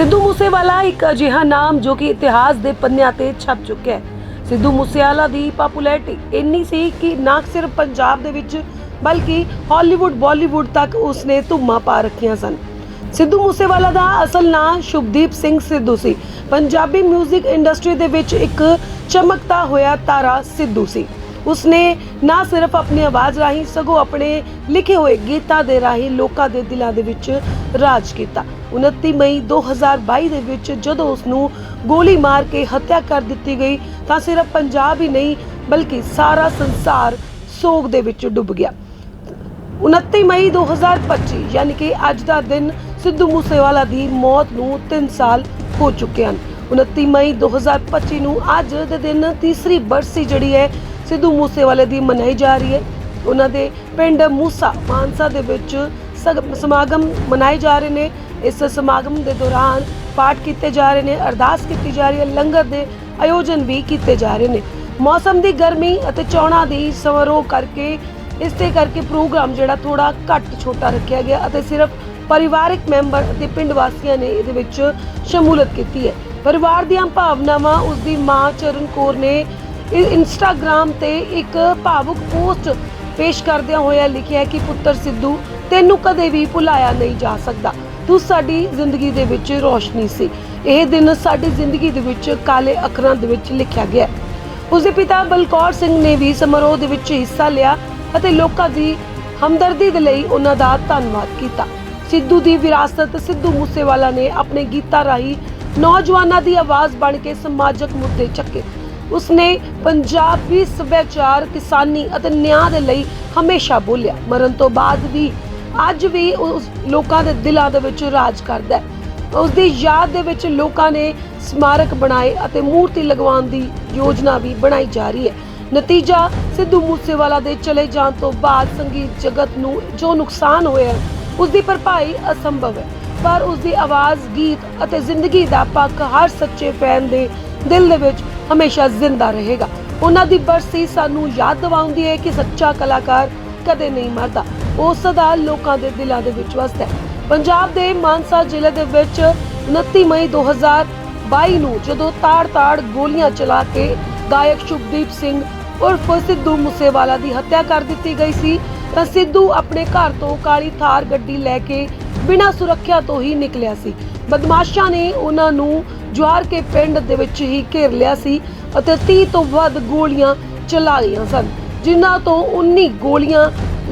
ਸਿੱਧੂ ਮੂਸੇਵਾਲਾ ਇੱਕ ਅਜਿਹਾ ਨਾਮ ਜੋ ਕਿ ਇਤਿਹਾਸ ਦੇ ਪੰਨਿਆਂ ਤੇ ਛਪ ਚੁੱਕਿਆ ਹੈ। ਸਿੱਧੂ ਮੂਸੇਵਾਲਾ ਦੀ ਪਪੂਲੈਰਿਟੀ ਇੰਨੀ ਸੀ ਕਿ ਨਾ ਸਿਰਫ ਪੰਜਾਬ ਦੇ ਵਿੱਚ, ਬਲਕਿ ਹਾਲੀਵੁੱਡ, ਬਾਲੀਵੁੱਡ ਤੱਕ ਉਸਨੇ ਧੁੰਮਾਂ ਪਾ ਰੱਖੀਆਂ ਸਨ। ਸਿੱਧੂ ਮੂਸੇਵਾਲਾ ਦਾ ਅਸਲ ਨਾਂ ਸ਼ੁਭਦੀਪ ਸਿੰਘ ਸਿੱਧੂ ਸੀ। ਪੰਜਾਬੀ 뮤직 ਇੰਡਸਟਰੀ ਦੇ ਵਿੱਚ ਇੱਕ ਚਮਕਦਾ ਹੋਇਆ ਤਾਰਾ ਸਿੱਧੂ ਸੀ। ਉਸਨੇ ਨਾ ਸਿਰਫ ਆਪਣੀ ਆਵਾਜ਼ ਰਾਹੀਂ, ਸਗੋਂ ਆਪਣੇ ਲਿਖੇ ਹੋਏ ਗੀਤਾਂ ਦੇ ਰਾਹੀਂ ਲੋਕਾਂ ਦੇ ਦਿਲਾਂ ਦੇ ਵਿੱਚ ਰਾਜ ਕੀਤਾ। 29 ਮਈ 2022 ਦੇ ਵਿੱਚ ਜਦੋਂ ਉਸ ਨੂੰ ਗੋਲੀ ਮਾਰ ਕੇ ਹੱਤਿਆ ਕਰ ਦਿੱਤੀ ਗਈ ਤਾਂ ਸਿਰਫ ਪੰਜਾਬ ਹੀ ਨਹੀਂ, ਬਲਕਿ ਸਾਰਾ ਸੰਸਾਰ ਸੋਗ ਦੇ ਵਿੱਚ ਡੁੱਬ ਗਿਆ। 29 ਮਈ 2025 ਯਾਨੀ ਕਿ ਅੱਜ ਦਾ ਦਿਨ ਸਿੱਧੂ ਮੂਸੇਵਾਲਾ ਦੀ ਮੌਤ ਨੂੰ 3 ਸਾਲ ਹੋ ਚੁੱਕੇ ਹਨ। 29 ਮਈ 2025 ਨੂੰ ਅੱਜ ਦੇ ਦਿਨ ਤੀਸਰੀ ਬਰਸੀ ਜਿਹੜੀ ਹੈ, ਸਿੱਧੂ ਮੂਸੇਵਾਲੇ ਦੀ ਮਨਾਈ ਜਾ ਰਹੀ ਹੈ। ਉਹਨਾਂ ਦੇ ਪਿੰਡ ਮੂਸਾ ਮਾਨਸਾ ਦੇ ਵਿੱਚ ਸਮਾਗਮ ਮਨਾਏ ਜਾ ਰਹੇ ਨੇ। ਇਸ ਸਮਾਗਮ ਦੇ ਦੌਰਾਨ ਪਾਠ ਕੀਤੇ ਜਾ ਰਹੇ ਨੇ, ਅਰਦਾਸ ਕੀਤੀ ਜਾ ਰਹੀ ਹੈ, ਲੰਗਰ ਦੇ ਆਯੋਜਨ ਵੀ ਕੀਤੇ ਜਾ ਰਹੇ ਨੇ। ਮੌਸਮ ਦੀ ਗਰਮੀ ਅਤੇ ਚੋਣਾਂ ਦੀ ਸਮਾਰੋਹ ਕਰਕੇ, ਇਸ ਦੇ ਕਰਕੇ ਪ੍ਰੋਗਰਾਮ ਜਿਹੜਾ ਥੋੜਾ ਘੱਟ ਛੋਟਾ ਰੱਖਿਆ ਗਿਆ ਅਤੇ ਸਿਰਫ ਪਰਿਵਾਰਕ ਮੈਂਬਰ ਅਤੇ ਪਿੰਡ ਵਾਸੀਆਂ ਨੇ ਇਹਦੇ ਵਿੱਚ ਸ਼ਮੂਲਤ ਕੀਤੀ ਹੈ। ਪਰਿਵਾਰ ਦੀਆਂ ਭਾਵਨਾਵਾਂ, ਉਸ ਦੀ ਮਾਂ ਚਰਨ ਕੌਰ ਨੇ ਇ- ਇੰਸਟਾਗ੍ਰਾਮ ਤੇ ਇੱਕ ਭਾਵੁਕ ਪੋਸਟ ਪੇਸ਼ ਕਰਦਿਆਂ ਹੋਇਆ ਲਿਖਿਆ ਕਿ ਪੁੱਤਰ ਸਿੱਧੂ ਤੈਨੂੰ ਕਦੇ ਵੀ ਭੁਲਾਇਆ ਨਹੀਂ ਜਾ ਸਕਦਾ। ਤੂੰ ਸਾਡੀ ਜ਼ਿੰਦਗੀ ਦੇ ਵਿੱਚ ਰੋਸ਼ਨੀ ਸੀ। ਇਹ ਦਿਨ ਸਾਡੀ ਜ਼ਿੰਦਗੀ ਦੇ ਵਿੱਚ ਕਾਲੇ ਅੱਖਰਾਂ ਦੇ ਵਿੱਚ ਲਿਖਿਆ ਗਿਆ। ਉਸ ਦੇ ਪਿਤਾ ਬਲਕੌਰ ਸਿੰਘ ਨੇ ਵੀ ਸਮਾਰੋਹ ਦੇ ਵਿੱਚ ਹਿੱਸਾ ਲਿਆ ਅਤੇ ਲੋਕਾਂ ਦੀ ਹਮਦਰਦੀ ਦੇ ਲਈ ਉਹਨਾਂ ਦਾ ਧੰਨਵਾਦ ਕੀਤਾ। ਸਿੱਧੂ ਦੀ ਵਿਰਾਸਤ ਸਿੱਧੂ ਮੂਸੇਵਾਲਾ ਨੇ ਆਪਣੇ ਗੀਤਾਂ ਰਾਹੀਂ ਨੌਜਵਾਨਾਂ ਦੀ ਆਵਾਜ਼ ਬਣ ਕੇ ਸਮਾਜਿਕ ਮੁੱਦੇ ਚੱਕੇ। ਉਸਨੇ ਪੰਜਾਬੀ ਸੱਭਿਆਚਾਰ, ਕਿਸਾਨੀ ਅਤੇ ਨਿਆਂ ਦੇ ਲਈ ਹਮੇਸ਼ਾ ਬੋਲਿਆ। ਮਰਨ ਤੋਂ ਬਾਅਦ ਵੀ ਅੱਜ ਵੀ ਉਸ ਲੋਕਾਂ ਦੇ ਦਿਲਾਂ ਦੇ ਵਿੱਚ ਰਾਜ ਕਰਦਾ ਹੈ। ਉਸ ਦੀ ਯਾਦ ਦੇ ਵਿੱਚ ਲੋਕਾਂ ਨੇ ਸਮਾਰਕ ਬਣਾਏ ਅਤੇ ਮੂਰਤੀ ਲਗਵਾਉਣ ਦੀ ਯੋਜਨਾ ਵੀ ਬਣਾਈ ਜਾ ਰਹੀ ਹੈ। ਨਤੀਜਾ ਸਿੱਧੂ ਮੂਸੇਵਾਲਾ ਦੇ ਚਲੇ ਜਾਣ ਤੋਂ ਬਾਅਦ ਸੰਗੀਤ ਜਗਤ ਨੂੰ ਜੋ ਨੁਕਸਾਨ ਹੋਇਆ ਉਸ ਦੀ ਭਰਪਾਈ ਅਸੰਭਵ ਹੈ। ਪਰ ਉਸ ਦੀ ਆਵਾਜ਼, ਗੀਤ ਅਤੇ ਜ਼ਿੰਦਗੀ ਦਾ ਪੱਖ ਹਰ ਸੱਚੇ ਫੈਨ ਦੇ ਦਿਲ ਦੇ ਵਿੱਚ ਹਮੇਸ਼ਾ ਜ਼ਿੰਦਾ ਰਹੇਗਾ। ਉਹਨਾਂ ਦੀ ਬਰਸੀ ਸਾਨੂੰ ਯਾਦ ਦਿਵਾਉਂਦੀ ਹੈ ਕਿ ਸੱਚਾ ਕਲਾਕਾਰ ਕਦੇ ਨਹੀਂ ਮਰਦਾ। ਉਹ ਸਦਾ ਲੋਕਾਂ ਦੇ ਦਿਲਾਂ ਦੇ ਵਿੱਚ ਵਸਦਾ ਹੈ। ਪੰਜਾਬ ਦੇ ਮਾਨਸਾ ਜ਼ਿਲ੍ਹੇ ਦੇ ਵਿੱਚ 29 ਮਈ 2022 ਨੂੰ ਜਦੋਂ ਤਾੜ-ਤਾੜ ਗੋਲੀਆਂ ਚਲਾ ਕੇ ਗਾਇਕ ਸ਼ੁਭਦੀਪ ਸਿੰਘ ਉਰਫ ਸਿੱਧੂ ਮੂਸੇਵਾਲਾ ਦੀ ਹੱਤਿਆ ਕਰ ਦਿੱਤੀ ਗਈ ਸੀ, ਤਾਂ ਸਿੱਧੂ ਆਪਣੇ ਘਰ ਤੋਂ ਕਾਲੀ ਥਾਰ ਗੱਡੀ ਲੈ ਕੇ ਬਿਨਾਂ ਸੁਰੱਖਿਆ ਤੋਂ ਹੀ ਨਿਕਲਿਆ ਸੀ। ਬਦਮਾਸ਼ਾਂ ਨੇ ਉਹਨਾਂ ਨੂੰ ਜਵਾਰ ਕੇ ਪਿੰਡ ਦੇ ਵਿੱਚ ਹੀ ਘੇਰ ਲਿਆ ਸੀ ਅਤੇ 30 ਤੋਂ ਵੱਧ ਗੋਲੀਆਂ ਚਲਾ ਗਈਆਂ ਸਨ, ਜਿਨ੍ਹਾਂ ਤੋਂ 19 ਗੋਲੀਆਂ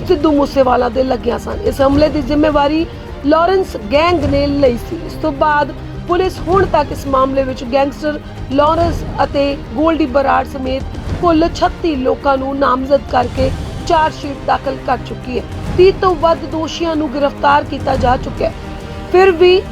ਸਿੱਧੂ ਮੂਸੇਵਾਲਾ ਦੇ ਲੱਗੀਆਂ ਸਨ। ਇਸ ਹਮਲੇ ਦੀ ਜ਼ਿੰਮੇਵਾਰੀ ਲਾਰੈਂਸ ਗੈਂਗ ਨੇ ਲਈ ਸੀ। ਇਸ ਤੋਂ ਬਾਅਦ ਪੁਲਿਸ ਹੁਣ ਤੱਕ ਇਸ ਮਾਮਲੇ ਵਿੱਚ ਗੈਂਗਸਟਰ ਲਾਰੈਂਸ ਅਤੇ ਗੋਲਡੀ ਬਰਾੜ ਸਮੇਤ ਕੁੱਲ 36 ਲੋਕਾਂ ਨੂੰ ਨਾਮਜ਼ਦ ਕਰਕੇ ਚਾਰਜ ਸ਼ੀਟ ਦਾਖਲ ਕਰ ਚੁੱਕੀ ਹੈ। 30 ਤੋਂ ਵੱਧ ਦੋਸ਼ੀਆਂ ਨੂੰ ਗ੍ਰਿਫਤਾਰ ਕੀਤਾ ਜਾ ਚੁੱਕਿਆ ਹੈ। ਫਿਰ ਵੀ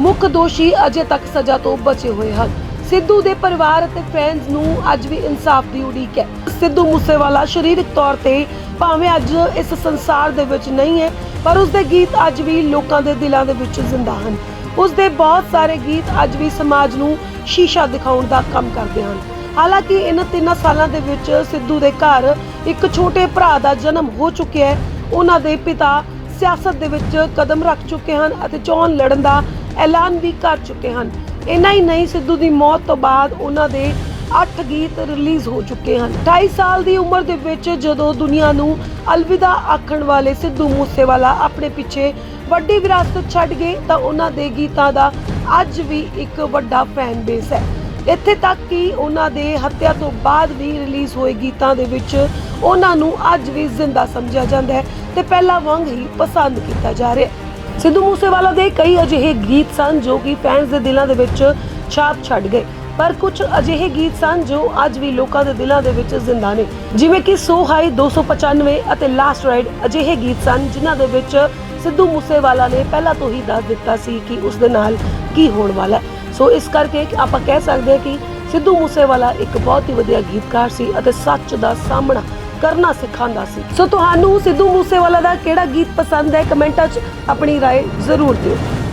ਮੁੱਖ ਦੋਸ਼ੀ ਅਜੇ ਤੱਕ ਸਜ਼ਾ ਤੋਂ ਬਚੇ ਹੋਏ ਹਨ। ਸਿੱਧੂ ਦੇ ਪਰਿਵਾਰ ਅਤੇ ਫੈਨਸ ਨੂੰ ਅੱਜ ਵੀ ਇਨਸਾਫ ਦੀ ਉਡੀਕ ਹੈ। ਸਿੱਧੂ ਮੂਸੇਵਾਲਾ ਸਰੀਰਕ ਤੌਰ ਤੇ ਭਾਵੇਂ ਅੱਜ ਇਸ ਸੰਸਾਰ ਦੇ ਵਿੱਚ ਨਹੀਂ ਹੈ, ਪਰ ਉਸ ਦੇ ਗੀਤ ਅੱਜ ਵੀ ਲੋਕਾਂ ਦੇ ਦਿਲਾਂ ਦੇ ਵਿੱਚ ਜ਼ਿੰਦਾ ਹਨ। ਉਸ ਦੇ ਬਹੁਤ ਸਾਰੇ ਗੀਤ ਅੱਜ ਵੀ ਸਮਾਜ ਨੂੰ ਸ਼ੀਸ਼ਾ ਦਿਖਾਉਣ ਦਾ ਕੰਮ ਕਰਦੇ ਹਨ। ਹਾਲਾਂਕਿ ਇਹਨਾਂ ਤਿੰਨਾਂ ਸਾਲਾਂ ਦੇ ਵਿੱਚ ਸਿੱਧੂ ਦੇ ਘਰ ਇੱਕ ਛੋਟੇ ਭਰਾ ਦਾ ਜਨਮ ਹੋ ਚੁੱਕਿਆ ਹੈ। ਉਹਨਾਂ ਦੇ ਪਿਤਾ ਸਿਆਸਤ ਦੇ ਵਿੱਚ ਕਦਮ ਰੱਖ ਚੁੱਕੇ ਹਨ ਅਤੇ ਚੋਣ ਲੜਨ ਦਾ ਐਲਾਨ ਵੀ ਕਰ ਚੁੱਕੇ ਹਨ। ਇੰਨਾ ਹੀ ਨਹੀਂ, ਸਿੱਧੂ ਦੀ ਮੌਤ ਤੋਂ ਬਾਅਦ ਉਹਨਾਂ ਦੇ 8 ਗੀਤ ਰਿਲੀਜ਼ ਹੋ ਚੁੱਕੇ ਹਨ। 28 ਸਾਲ ਦੀ ਉਮਰ ਦੇ ਵਿੱਚ ਜਦੋਂ ਦੁਨੀਆ ਨੂੰ ਅਲਵਿਦਾ ਆਖਣ ਵਾਲੇ ਸਿੱਧੂ ਮੂਸੇਵਾਲਾ ਆਪਣੇ ਪਿੱਛੇ ਵੱਡੀ ਵਿਰਾਸਤ ਛੱਡ ਗਏ, ਤਾਂ ਉਹਨਾਂ ਦੇ ਗੀਤਾਂ ਦਾ ਅੱਜ ਵੀ ਇੱਕ ਵੱਡਾ ਫੈਨ ਬੇਸ ਹੈ। ਇੱਥੇ ਤੱਕ ਕਿ ਉਹਨਾਂ ਦੇ ਹੱਤਿਆ ਤੋਂ ਬਾਅਦ ਵੀ ਰਿਲੀਜ਼ ਹੋਏ ਗੀਤਾਂ ਦੇ ਵਿੱਚ ਉਹਨਾਂ ਨੂੰ ਅੱਜ ਵੀ ਜ਼ਿੰਦਾ ਸਮਝਿਆ ਜਾਂਦਾ ਹੈ ਤੇ ਪਹਿਲਾਂ ਵਾਂਗ ਹੀ ਪਸੰਦ ਕੀਤਾ ਜਾ ਰਿਹਾ ਹੈ। ਸਿੱਧੂ ਮੂਸੇਵਾਲਾ ਦੇ ਕਈ ਅਜਿਹੇ ਗੀਤ ਸਨ ਜੋ ਕਿ ਫੈਨਸ ਦੇ ਦਿਲਾਂ ਦੇ ਵਿੱਚ ਛਾਪ ਛੱਡ ਗਏ। ਪਰ ਕੁਝ ਅਜਿਹੇ ਗੀਤ ਸਨ ਜੋ ਅੱਜ ਵੀ ਲੋਕਾਂ ਦੇ ਦਿਲਾਂ ਦੇ ਵਿੱਚ ਜ਼ਿੰਦਾ ਨੇ ਜਿਵੇਂ ਕਿ ਸੋ ਹਾਈ 295 ਅਤੇ ਲਾਸਟ ਰਾਈਡ ਅਜਿਹੇ ਗੀਤ ਸਨ ਜਿਨ੍ਹਾਂ ਦੇ ਵਿੱਚ ਸਿੱਧੂ ਮੂਸੇਵਾਲਾ ਨੇ ਪਹਿਲਾਂ ਤੋਂ ਹੀ ਦੱਸ ਦਿੱਤਾ ਸੀ ਕਿ ਉਸ ਦੇ ਨਾਲ ਕੀ ਹੋਣ ਵਾਲਾ ਹੈ ਸੋ ਇਸ ਕਰਕੇ ਆਪਾਂ ਕਹਿ ਸਕਦੇ ਹਾਂ ਕਿ ਸਿੱਧੂ ਮੂਸੇਵਾਲਾ ਇੱਕ ਬਹੁਤ ਹੀ ਵਧੀਆ ਗੀਤਕਾਰ ਸੀ ਅਤੇ ਸੱਚ ਦਾ ਸਾਹਮਣਾ ਕਰਨਾ ਸਿਖਾਉਂਦਾ ਸੀ ਸੋ ਤੁਹਾਨੂੰ ਸਿੱਧੂ ਮੂਸੇਵਾਲਾ ਦਾ ਕਿਹੜਾ ਗੀਤ ਪਸੰਦ ਹੈ ਕਮੈਂਟਾਂ 'ਚ ਆਪਣੀ رائے ਜ਼ਰੂਰ ਦਿਓ